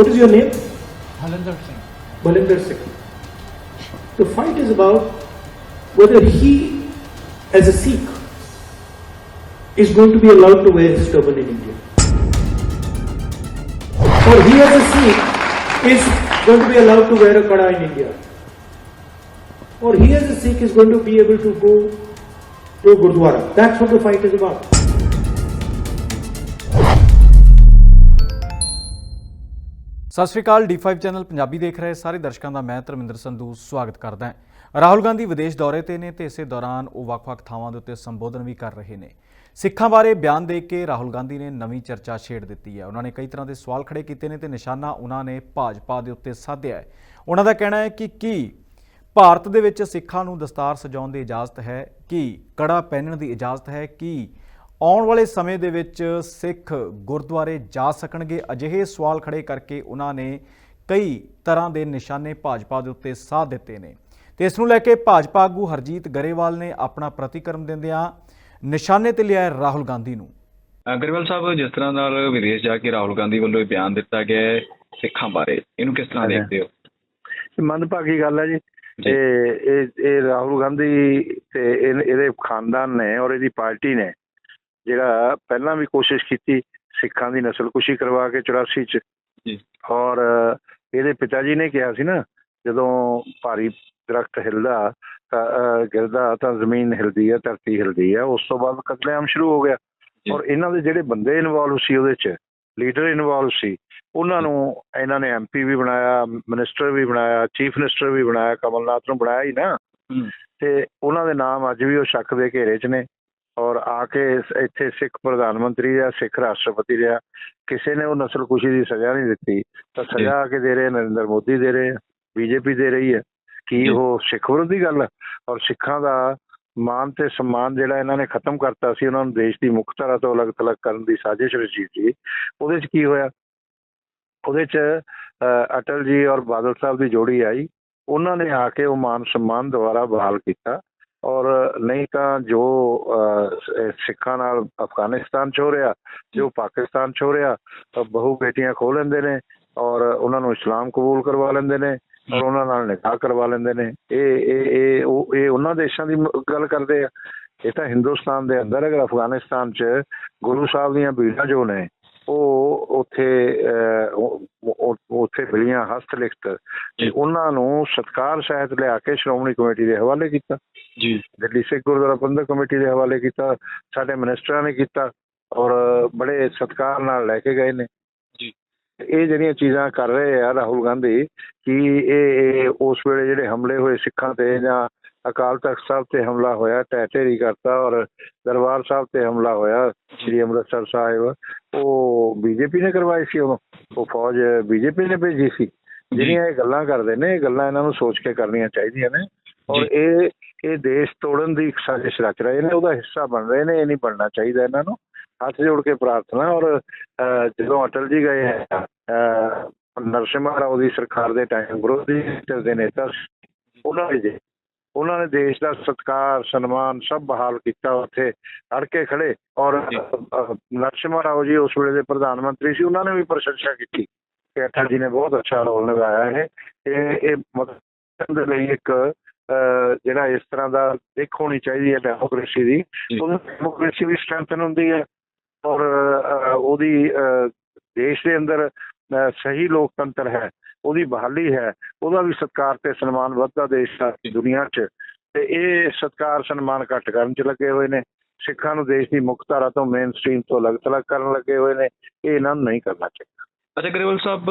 What is your name? Halinder Singh. Balinder Singh. The fight is about whether he, as a Sikh, is going to be allowed to wear his turban in India. Or he, as a Sikh, is going to be allowed to wear a kada in India. Or he, as a Sikh, is going to be able to go to a Gurdwara. That's what the fight is about. ਸਤਿ ਸ਼੍ਰੀ ਅਕਾਲ D5 channel Punjabi ਦੇਖ ਰਹੇ ਸਾਰੇ ਦਰਸ਼ਕਾਂ ਦਾ ਮੈਂ ਧਰਮਿੰਦਰ ਸੰਧੂ ਸਵਾਗਤ ਕਰਦਾ ਹਾਂ। ਰਾਹੁਲ ਗਾਂਧੀ ਵਿਦੇਸ਼ ਦੌਰੇ ਤੇ ਨੇ ਤੇ ਇਸੇ ਦੌਰਾਨ ਉਹ ਵੱਖ-ਵੱਖ ਥਾਵਾਂ ਦੇ ਉੱਤੇ ਸੰਬੋਧਨ ਵੀ ਕਰ ਰਹੇ ਨੇ। ਸਿੱਖਾਂ ਬਾਰੇ ਬਿਆਨ ਦੇ ਕੇ ਰਾਹੁਲ ਗਾਂਧੀ ਨੇ ਨਵੀਂ ਚਰਚਾ ਛੇੜ ਦਿੱਤੀ ਹੈ। ਉਹਨਾਂ ਨੇ ਕਈ ਤਰ੍ਹਾਂ ਦੇ ਸਵਾਲ ਖੜੇ ਕੀਤੇ ਨੇ ਤੇ ਨਿਸ਼ਾਨਾ ਉਹਨਾਂ ਨੇ ਭਾਜਪਾ ਦੇ ਉੱਤੇ ਸਾਧਿਆ ਹੈ। ਉਹਨਾਂ ਦਾ ਕਹਿਣਾ ਹੈ ਕਿ ਕੀ ਭਾਰਤ ਦੇ ਵਿੱਚ ਸਿੱਖਾਂ ਨੂੰ ਦਸਤਾਰ ਸਜਾਉਣ ਦੀ ਇਜਾਜ਼ਤ ਹੈ? ਕੀ ਕੜਾ ਪਹਿਨਣ ਦੀ ਇਜਾਜ਼ਤ ਹੈ? ਕੀ ਆਉਣ ਵਾਲੇ ਸਮੇਂ ਦੇ ਵਿੱਚ ਸਿੱਖ ਗੁਰਦੁਆਰੇ ਜਾ ਸਕਣਗੇ। ਅਜਿਹੇ ਸਵਾਲ ਖੜੇ ਕਰਕੇ ਉਹਨਾਂ ਨੇ ਕਈ ਤਰ੍ਹਾਂ ਦੇ ਨਿਸ਼ਾਨੇ ਭਾਜਪਾ ਦੇ ਉੱਤੇ ਸਾਧ ਦਿੱਤੇ ਨੇ। ਤੇ ਇਸ ਨੂੰ ਲੈ ਕੇ ਭਾਜਪਾ ਆਗੂ ਹਰਜੀਤ ਗਰੇਵਾਲ ਨੇ ਆਪਣਾ ਪ੍ਰਤੀਕਰਮ ਦਿੰਦਿਆਂ ਨਿਸ਼ਾਨੇ ਤੇ ਲਿਆ ਰਾਹੁਲ ਗਾਂਧੀ ਨੂੰ। ਅਗਰਵਾਲ ਸਾਹਿਬ ਜਿਸ ਤਰ੍ਹਾਂ ਨਾਲ ਵਿਦੇਸ਼ ਜਾ ਕੇ ਰਾਹੁਲ ਗਾਂਧੀ ਵੱਲੋਂ ਇਹ ਬਿਆਨ ਦਿੱਤਾ ਗਿਆ ਹੈ ਸਿੱਖਾਂ ਬਾਰੇ ਇਹਨੂੰ ਕਿਸ ਤਰ੍ਹਾਂ। ਦੇਖਦੇ ਹੋ? ਇਹ ਮੰਦਭਾਗੀ ਗੱਲ ਹੈ ਜੀ। ਇਹ ਇਹ ਰਾਹੁਲ ਗਾਂਧੀ ਤੇ ਇਹ- ਇਹਦੇ ਖਾਨਦਾਨ ਨੇ ਔਰ ਇਹਦੀ ਪਾਰਟੀ ਨੇ ਜਿਹੜਾ ਪਹਿਲਾਂ ਵੀ ਕੋਸ਼ਿਸ਼ ਕੀਤੀ ਸਿੱਖਾਂ ਦੀ ਨਸਲਕੁਸ਼ੀ ਕਰਵਾ ਕੇ 84 ਚ ਜੀ। ਔਰ ਇਹਦੇ ਪਿਤਾ ਜੀ ਨੇ ਕਿਹਾ ਸੀ ਨਾ ਜਦੋਂ ਭਾਰੀ ਦਰਖਤ ਹਿਲਦਾ ਗਿਰਦਾ ਤਾਂ ਜ਼ਮੀਨ ਹਿਲਦੀ ਹੈ ਧਰਤੀ ਹਿਲਦੀ ਹੈ ਉਸ ਤੋਂ ਬਾਅਦ ਕਤਲੇਆਮ ਸ਼ੁਰੂ ਹੋ ਗਿਆ। ਔਰ ਇਹਨਾਂ ਦੇ ਜਿਹੜੇ ਬੰਦੇ ਇਨਵੋਲਵ ਸੀ ਉਹਦੇ ਚ ਲੀਡਰ ਇਨਵੋਲਵ ਸੀ ਉਹਨਾਂ ਨੂੰ ਇਹਨਾਂ ਨੇ ਐਮਪੀ ਵੀ ਬਣਾਇਆ ਮਿਨਿਸਟਰ ਵੀ ਬਣਾਇਆ ਚੀਫ ਮਿਨਿਸਟਰ ਵੀ ਬਣਾਇਆ ਕਮਲਨਾਥ ਨੂੰ ਬਣਾਇਆ ਹੀ ਨਾ। ਤੇ ਉਹਨਾਂ ਦੇ ਨਾਮ ਅੱਜ ਵੀ ਉਹ ਸ਼ੱਕ ਦੇ ਘੇਰੇ 'ਚ ਨੇ ਔਰ ਆ ਕੇ ਇੱਥੇ ਸਿੱਖ ਪ੍ਰਧਾਨ ਮੰਤਰੀ ਰਿਹਾ ਸਿੱਖ ਰਾਸ਼ਟਰਪਤੀ ਰਿਹਾ ਕਿਸੇ ਨੇ ਉਹ ਨਸਲਕੁਸ਼ੀ ਦੀ ਸਜ਼ਾ ਨਹੀਂ ਦਿੱਤੀ ਤਾਂ ਜੀ। ਸਜ਼ਾ ਆ ਕੇ ਦੇ ਰਹੇ ਨਰਿੰਦਰ ਮੋਦੀ ਦੇ ਰਹੇ ਬੀਜੇਪੀ ਦੇ ਰਹੀ ਹੈ ਕੀ ਜੀ। ਉਹ ਸਿੱਖ ਵਿਰੋਧੀ ਗੱਲ? ਔਰ ਸਿੱਖਾਂ ਦਾ ਮਾਨ ਤੇ ਸਨਮਾਨ ਜਿਹੜਾ ਇਹਨਾਂ ਨੇ ਖਤਮ ਕਰਤਾ ਸੀ ਉਹਨਾਂ ਨੂੰ ਦੇਸ਼ ਦੀ ਮੁੱਖ ਧਾਰਾ ਤੋਂ ਅਲੱਗ ਥਲੱਗ ਕਰਨ ਦੀ ਸਾਜ਼ਿਸ਼ ਰਚੀ ਸੀ ਉਹਦੇ 'ਚ ਕੀ ਹੋਇਆ ਉਹਦੇ 'ਚ ਅਟਲ ਜੀ ਔਰ ਬਾਦਲ ਸਾਹਿਬ ਦੀ ਜੋੜੀ ਆਈ ਉਹਨਾਂ ਨੇ ਆ ਕੇ ਉਹ ਮਾਨ ਸਨਮਾਨ ਦੁਬਾਰਾ ਬਹਾਲ ਕੀਤਾ ਨਹੀਂ ਤਾਂ ਜੋ ਸਿੱਖਾਂ ਨਾਲ ਅਫਗਾਨਿਸਤਾਨ 'ਚ ਹੋ। ਰਿਹਾ ਜੋ ਪਾਕਿਸਤਾਨ 'ਚ ਹੋ ਰਿਹਾ ਤਾਂ ਬਹੂ ਬੇਟੀਆਂ ਖੋਹ ਲੈਂਦੇ ਨੇ ਔਰ ਉਹਨਾਂ ਨੂੰ ਇਸਲਾਮ ਕਬੂਲ ਕਰਵਾ ਲੈਂਦੇ ਨੇ ਔਰ ਉਹਨਾਂ ਨਾਲ ਨਿਕਾਹ ਕਰਵਾ ਲੈਂਦੇ ਨੇ। ਇਹ ਇਹ ਇਹ ਉਹ ਇਹ ਉਹਨਾਂ ਦੇਸ਼ਾਂ ਦੀ ਗੱਲ ਕਰਦੇ ਆ। ਇਹ ਤਾਂ ਹਿੰਦੁਸਤਾਨ ਦੇ ਅੰਦਰ ਅਗਰ ਅਫਗਾਨਿਸਤਾਨ 'ਚ ਗੁਰੂ ਸਾਹਿਬ ਦੀਆਂ ਬੀੜਾਂ ਜੋ ਨੇ ਉਹ ਉੱਥੇ ਉੱਥੇ ਮਿਲੀਆਂ ਹਸਤ ਲਿਖਤ ਤੇ ਉਹਨਾਂ ਨੂੰ ਸਤਕਾਰ ਸਹਿਤ ਲਿਆ ਕੇ ਸ਼੍ਰੋਮਣੀ ਕਮੇਟੀ ਦੇ ਹਵਾਲੇ ਕੀਤਾ। ਜੀ। ਦਿੱਲੀ ਸਿੱਖ ਗੁਰਦੁਆਰਾ ਪ੍ਰਬੰਧਕ ਕਮੇਟੀ ਦੇ ਹਵਾਲੇ ਕੀਤਾ ਸਾਡੇ ਮਿਨਿਸਟਰਾਂ ਨੇ ਕੀਤਾ ਔਰ ਬੜੇ ਸਤਕਾਰ ਨਾਲ ਲੈ ਕੇ ਗਏ ਨੇ। ਜੀ। ਇਹ ਜਿਹੜੀਆਂ ਚੀਜ਼ਾਂ ਕਰ ਰਹੇ ਆ ਰਾਹੁਲ ਗਾਂਧੀ ਕਿ ਇਹ ਉਸ ਵੇਲੇ ਜਿਹੜੇ ਹਮਲੇ ਹੋਏ ਸਿੱਖਾਂ ਤੇ ਜਾਂ ਅਕਾਲ ਤਖਤ ਸਾਹਿਬ ਤੇ ਹਮਲਾ ਹੋਇਆ ਢੇਰੀ ਕਰਤਾ ਔਰ ਦਰਬਾਰ ਸਾਹਿਬ ਤੇ ਹਮਲਾ ਹੋਇਆ ਸ੍ਰੀ ਅੰਮ੍ਰਿਤਸਰ ਸਾਹਿਬ ਉਹ ਬੀਜੇਪੀ ਨੇ ਕਰਵਾਈ ਸੀ ਉਦੋਂ? ਉਹ ਫੌਜ ਬੀਜੇਪੀ ਨੇ ਭੇਜੀ ਸੀ ਜਿਹੜੀਆਂ ਇਹ ਗੱਲਾਂ ਕਰਦੇ ਨੇ ਇਹ ਗੱਲਾਂ ਇਹਨਾਂ ਨੂੰ ਸੋਚ ਕੇ ਕਰਨੀਆਂ ਚਾਹੀਦੀਆਂ ਨੇ ਔਰ। ਇਹ ਇਹ ਦੇਸ਼ ਤੋੜਨ ਦੀ ਇੱਕ ਸਾਜ਼ਿਸ਼ ਰਚ ਰਹੇ ਨੇ ਉਹਦਾ ਹਿੱਸਾ ਬਣ ਰਹੇ ਨੇ ਇਹ ਨਹੀਂ ਬਣਨਾ ਚਾਹੀਦਾ ਇਹਨਾਂ ਨੂੰ ਹੱਥ ਜੋੜ ਕੇ ਪ੍ਰਾਰਥਨਾ ਔਰ ਜਦੋਂ ਅਟਲ ਜੀ ਗਏ ਹੈ ਨਰਸਿਮਹਾ ਰਾਓ ਦੀ ਸਰਕਾਰ ਦੇ ਟਾਈਮ ਵਿਰੋਧੀ ਦੇ ਨੇਤਾ। ਉਹਨਾਂ ਨੇ ਉਹਨਾਂ ਨੇ ਦੇਸ਼ ਦਾ ਸਤਕਾਰ ਸਨਮਾਨ ਸਭ ਬਹਾਲ ਕੀਤਾ ਉੱਥੇ ਅੜ ਕੇ ਖੜੇ ਔਰ ਨਰਸਿਮਹਾ ਰਾਓ ਜੀ ਉਸ ਵੇਲੇ ਦੇ ਪ੍ਰਧਾਨ ਮੰਤਰੀ ਸੀ ਉਹਨਾਂ ਨੇ ਵੀ ਪ੍ਰਸ਼ੰਸਾ ਕੀਤੀ ਕਿ ਅਟਲ ਜੀ ਨੇ ਬਹੁਤ ਅੱਛਾ ਰੋਲ ਨਿਭਾਇਆ ਹੈ ਇਹ ਇਹ ਮਤਲਬ ਦੇ ਲਈ ਇੱਕ ਜਿਹੜਾ ਇਸ ਤਰ੍ਹਾਂ ਦਾ ਦੇਖ ਹੋਣੀ ਚਾਹੀਦੀ ਹੈ ਡੈਮੋਕ੍ਰੇਸੀ ਦੀ ਜੀ। ਉਹਦੀ ਡੈਮੋਕ੍ਰੇਸੀ ਵੀ ਸਟਰੈਂਥਨ ਹੁੰਦੀ ਹੈ ਔਰ ਉਹਦੀ ਦੇਸ਼ ਦੇ ਅੰਦਰ ਸਹੀ ਲੋਕਤੰਤਰ ਹੈ। ਉਹਦੀ ਬਹਾਲੀ ਹੈ ਉਹਦਾ ਵੀ ਸਤਕਾਰ ਤੇ ਸਨਮਾਨ ਵੱਧਦਾ ਦੇਸ਼ ਦਾ ਦੁਨੀਆ 'ਚ ਤੇ ਇਹ ਸਤਕਾਰ ਸਨਮਾਨ ਘੱਟ ਕਰਨ 'ਚ ਲੱਗੇ ਹੋਏ ਨੇ ਸਿੱਖਾਂ ਨੂੰ ਦੇਸ਼ ਦੀ ਮੁੱਖ ਧਾਰਾ ਤੋਂ ਮੇਨ ਸਟ੍ਰੀਮ ਤੋਂ ਅਲੱਗ ਥਲੱਗ ਕਰਨ ਲੱਗੇ ਹੋਏ ਨੇ ਇਹ ਇਹਨਾਂ ਨੂੰ ਨਹੀਂ ਕਰਨਾ ਚਾਹੀਦਾ ਅੱਛਾ ਗਰੇਵਾਲ ਸਾਹਿਬ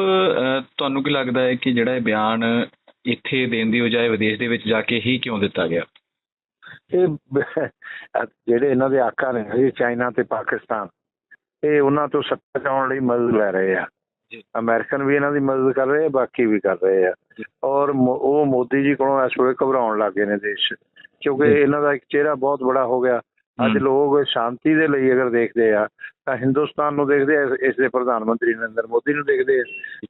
ਤੁਹਾਨੂੰ ਕੀ ਲੱਗਦਾ ਹੈ ਕਿ ਜਿਹੜਾ ਇਹ ਬਿਆਨ ਇੱਥੇ ਦੇਣ ਦੀ ਬਜਾਏ ਵਿਦੇਸ਼ ਦੇ ਵਿੱਚ ਜਾ ਕੇ ਹੀ ਕਿਉਂ ਦਿੱਤਾ ਗਿਆ ਇਹ ਜਿਹੜੇ ਇਹਨਾਂ ਦੇ ਆਕਾ ਨੇ ਇਹ ਚਾਈਨਾ ਤੇ ਪਾਕਿਸਤਾਨ ਇਹ ਉਹਨਾਂ ਤੋਂ ਸੱਤਾ ਚਾਉਣ ਲਈ ਮਦਦ ਲੈ ਰਹੇ ਆ। ਅਮਰੀਕਨ ਵੀ ਇਹਨਾਂ ਦੀ ਮਦਦ ਕਰ ਰਹੇ ਆ ਬਾਕੀ ਵੀ ਕਰ ਰਹੇ ਆ। ਔਰ ਉਹ ਮੋਦੀ ਜੀ ਕੋਲੋਂ ਇਸ ਵੇਲੇ ਘਬਰਾਉਣ ਲੱਗ ਨੇ ਦੇਸ਼। ਕਿਉਂਕਿ। ਇਹਨਾਂ ਦਾ ਇੱਕ ਚਿਹਰਾ ਬਹੁਤ ਬੜਾ ਹੋ ਗਿਆ ਅੱਜ। ਲੋਕ ਸ਼ਾਂਤੀ ਦੇ ਲਈ ਅਗਰ ਦੇਖਦੇ ਆ ਤਾਂ ਹਿੰਦੁਸਤਾਨ ਨੂੰ ਦੇਖਦੇ ਆ ਇਸ ਦੇ ਪ੍ਰਧਾਨ ਮੰਤਰੀ ਨਰਿੰਦਰ ਮੋਦੀ ਨੂੰ ਦੇਖਦੇ ਆ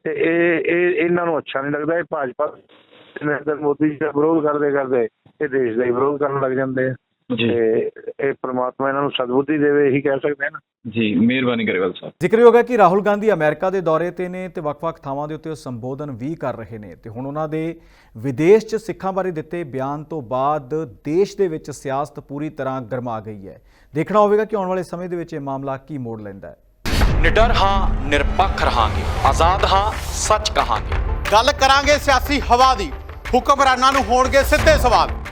ਤੇ ਇਹ ਇਹ ਇਹਨਾਂ ਨੂੰ ਅੱਛਾ ਨਹੀਂ ਲੱਗਦਾ ਇਹ ਭਾਜਪਾ ਨਰਿੰਦਰ ਮੋਦੀ ਜੀ ਦਾ ਵਿਰੋਧ ਕਰਦੇ ਕਰਦੇ ਇਹ ਦੇਸ਼ ਦਾ ਹੀ ਵਿਰੋਧ ਕਰਨ ਲੱਗ ਜਾਂਦੇ ਆ ਤੇ ਇਹ ਪ੍ਰਮਾਤਮਾ ਇਹਨਾਂ ਨੂੰ ਸਦਬੁੱਧੀ ਦੇਵੇ ਇਹੀ ਕਹਿ ਸਕਦੇ ਹਾਂ ਨਾ। ਜੀ ਮਿਹਰਬਾਨੀ ਗਰੇਵਾਲ ਸਾਹਿਬ। ਜ਼ਿਕਰਯੋਗ ਹੈ ਕਿ ਰਾਹੁਲ ਗਾਂਧੀ ਅਮਰੀਕਾ ਦੇ ਦੌਰੇ ਤੇ ਨੇ ਤੇ ਵੱਖ-ਵੱਖ ਥਾਵਾਂ ਦੇ ਉੱਤੇ ਉਹ ਸੰਬੋਧਨ ਵੀ ਕਰ ਰਹੇ ਨੇ। ਤੇ ਹੁਣ ਉਹਨਾਂ ਦੇ ਵਿਦੇਸ਼ 'ਚ ਸਿੱਖਾਂ ਬਾਰੇ ਦਿੱਤੇ ਬਿਆਨ ਤੋਂ ਬਾਅਦ ਦੇਸ਼ ਦੇ ਵਿੱਚ ਸਿਆਸਤ ਪੂਰੀ ਤਰ੍ਹਾਂ ਗਰਮਾ ਗਈ ਹੈ। ਦੇਖਣਾ ਹੋਵੇਗਾ ਕਿ ਆਉਣ ਵਾਲੇ ਸਮੇਂ ਦੇ ਵਿੱਚ ਇਹ ਮਾਮਲਾ ਕੀ ਮੋੜ ਲੈਂਦਾ ਹੈ। ਨਿਡਰ ਹਾਂ ਨਿਰਪੱਖ ਰਹਾਂਗੇ। ਆਜ਼ਾਦ ਹਾਂ ਸੱਚ ਕਹਾਂਗੇ। ਗੱਲ ਕਰਾਂਗੇ ਸਿਆਸੀ ਹਵਾ ਦੀ। ਹੁਕਮਰਾਨਾਂ ਨੂੰ ਹੋਣਗੇ ਸਿੱਧੇ ਸਵਾਲ।